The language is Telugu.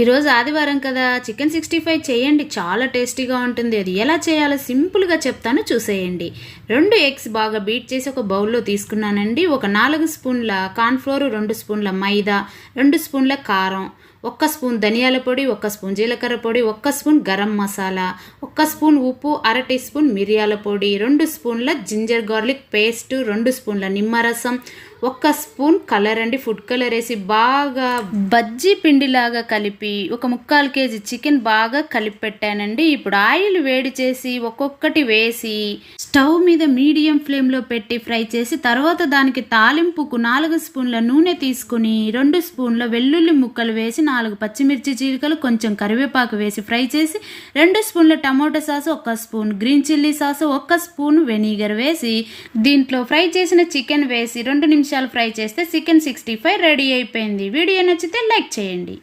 ఈరోజు ఆదివారం కదా చికెన్ సిక్స్టీ ఫైవ్ చేయండి. చాలా టేస్టీగా ఉంటుంది. అది ఎలా చేయాలో సింపుల్గా చెప్తాను చూసేయండి. రెండు ఎగ్స్ బాగా బీట్ చేసి ఒక బౌల్లో తీసుకున్నానండి. ఒక నాలుగు స్పూన్ల కార్న్ఫ్లోర్ రెండు స్పూన్ల మైదా రెండు స్పూన్ల కారం. ఒక్క స్పూన్ ధనియాల పొడి ఒక్క స్పూన్ జీలకర్ర పొడి ఒక్క స్పూన్ గరం మసాలా ఒక్క స్పూన్ ఉప్పు అర టీ స్పూన్ మిరియాల పొడి రెండు స్పూన్ల జింజర్ గార్లిక్ పేస్ట్ రెండు స్పూన్ల నిమ్మరసం ఒక్క స్పూన్ కలర్ అండి ఫుడ్ కలర్ వేసి బాగా బజ్జీ పిండిలాగా కలిపి ఒక ముక్కాలు కేజీ చికెన్ బాగా కలిపి పెట్టానండి ఇప్పుడు ఆయిల్ వేడి చేసి ఒక్కొక్కటి వేసి స్టవ్ మీద మీడియం ఫ్లేమ్లో పెట్టి ఫ్రై చేసి తర్వాత దానికి తాలింపుకు నాలుగు స్పూన్ల నూనె తీసుకుని రెండు స్పూన్ల వెల్లుల్లి ముక్కలు వేసి నాలుగు పచ్చిమిర్చి చీలికలు కొంచెం కరివేపాకు వేసి ఫ్రై చేసి రెండు స్పూన్ల టమోటా సాస్ ఒక స్పూన్ గ్రీన్ చిల్లీ సాస్ ఒక్క స్పూన్ వెనిగర్ వేసి దీంట్లో ఫ్రై చేసిన చికెన్ వేసి రెండు నిమిషాలు ఫ్రై చేస్తే చికెన్ సిక్స్టీ ఫైవ్ రెడీ అయిపోయింది. వీడియో నచ్చితే లైక్ చేయండి.